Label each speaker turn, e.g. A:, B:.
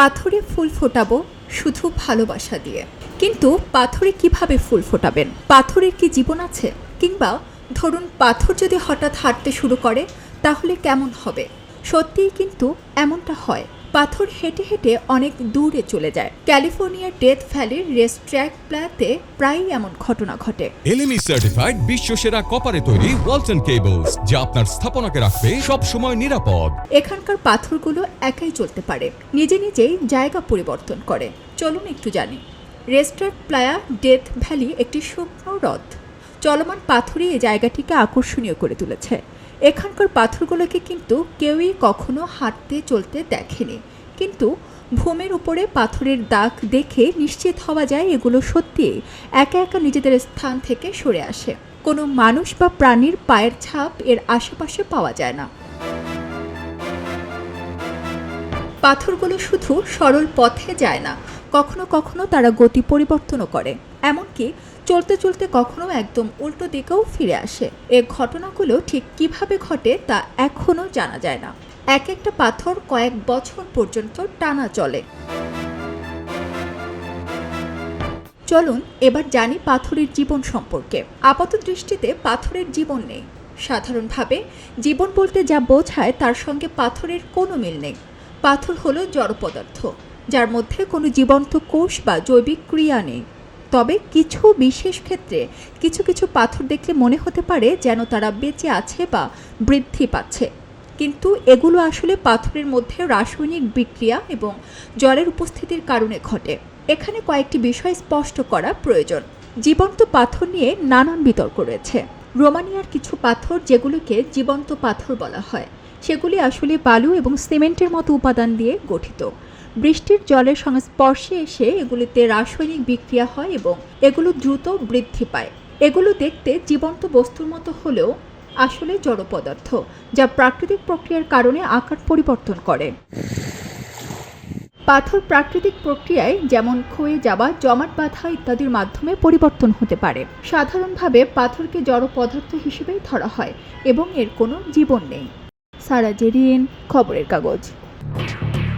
A: পাথরে ফুল ফোটাবো শুধু ভালোবাসা দিয়ে। কিন্তু পাথরে কীভাবে ফুল ফোটাবেন? পাথরের কি জীবন আছে? কিংবা ধরুন পাথর যদি হঠাৎ হাঁটতে শুরু করে, তাহলে কেমন হবে? সত্যিই কিন্তু এমনটা হয়। পাথর হেঁটে হেঁটে অনেক দূরে চলে যায়। ক্যালিফোর্নিয়ার ডেথ ভ্যালির রেস ট্র্যাক প্ল্যাতে প্রায়ই এমন ঘটনা ঘটে।
B: এলএমই সার্টিফাইড বিশ্ব সেরা কপারে তৈরি ওয়ালটন কেবলস যা আপনার স্থাপনাকে রাখবে সব সময় নিরাপদ।
A: এখানকার পাথরগুলো একাই চলতে পারে নিজে নিজেই জায়গা পরিবর্তন করে। চলুন একটু জানি। রেস্টার্ট প্লায়া ডেথ ভ্যালি একটি শুকনো হ্রদ। চলমান পাথরই এই জায়গাটিকে আকর্ষণীয় করে তুলেছে। এখানকার পাথরগুলোকে কিন্তু কেউই কখনো হাঁটতে চলতে দেখেনি। কিন্তু ভূমির উপরে পাথরের দাগ দেখে নিশ্চিত হওয়া যায় এগুলো সত্যিই একা একা নিজেদের স্থান থেকে সরে আসে। কোনো মানুষ বা প্রাণীর পায়ের ছাপ এর আশেপাশে পাওয়া যায় না। পাথরগুলো শুধু সরল পথে যায় না, কখনো কখনো তারা গতি পরিবর্তনও করে। এমনকি চলতে চলতে কখনো একদম উল্টো দিকেও ফিরে আসে। এ ঘটনাগুলো ঠিক কীভাবে ঘটে তা এখনও জানা যায় না। এক একটা পাথর কয়েক বছর পর্যন্ত টানা চলে। চলুন এবার জানি পাথরের জীবন সম্পর্কে। আপাত দৃষ্টিতে পাথরের জীবন নেই। সাধারণভাবে জীবন বলতে যা বোঝায় তার সঙ্গে পাথরের কোনো মিল নেই। পাথর হলো জড় পদার্থ যার মধ্যে কোনো জীবন্ত কোষ বা জৈবিক ক্রিয়া নেই। তবে কিছু বিশেষ ক্ষেত্রে কিছু কিছু পাথর দেখলে মনে হতে পারে যেন তারা বেঁচে আছে বা বৃদ্ধি পাচ্ছে। কিন্তু এগুলো আসলে পাথরের মধ্যে রাসায়নিক বিক্রিয়া এবং জলের উপস্থিতির কারণে ঘটে। এখানে কয়েকটি বিষয় স্পষ্ট করা প্রয়োজন। জীবন্ত পাথর নিয়ে নানান বিতর্ক রয়েছে। রোমানিয়ার কিছু পাথর যেগুলোকে জীবন্ত পাথর বলা হয়, সেগুলি আসলে বালু এবং সিমেন্টের মতো উপাদান দিয়ে গঠিত। বৃষ্টির জলের সংস্পর্শে এসে এগুলিতে রাসায়নিক বিক্রিয়া হয় এবং এগুলো দ্রুত বৃদ্ধি পায়। এগুলো দেখতে জীবন্ত বস্তুর মতো হলেও আসলে জড় পদার্থ, যা প্রাকৃতিক প্রক্রিয়ার কারণে আকার পরিবর্তন করে। পাথর প্রাকৃতিক প্রক্রিয়ায় যেমন ক্ষয়ে যাওয়া, জমাট বাঁধা ইত্যাদির মাধ্যমে পরিবর্তন হতে পারে। সাধারণভাবে পাথরকে জড় পদার্থ হিসেবেই ধরা হয় এবং এর কোনো জীবন নেই। সারা জেরিন, খবরের কাগজ।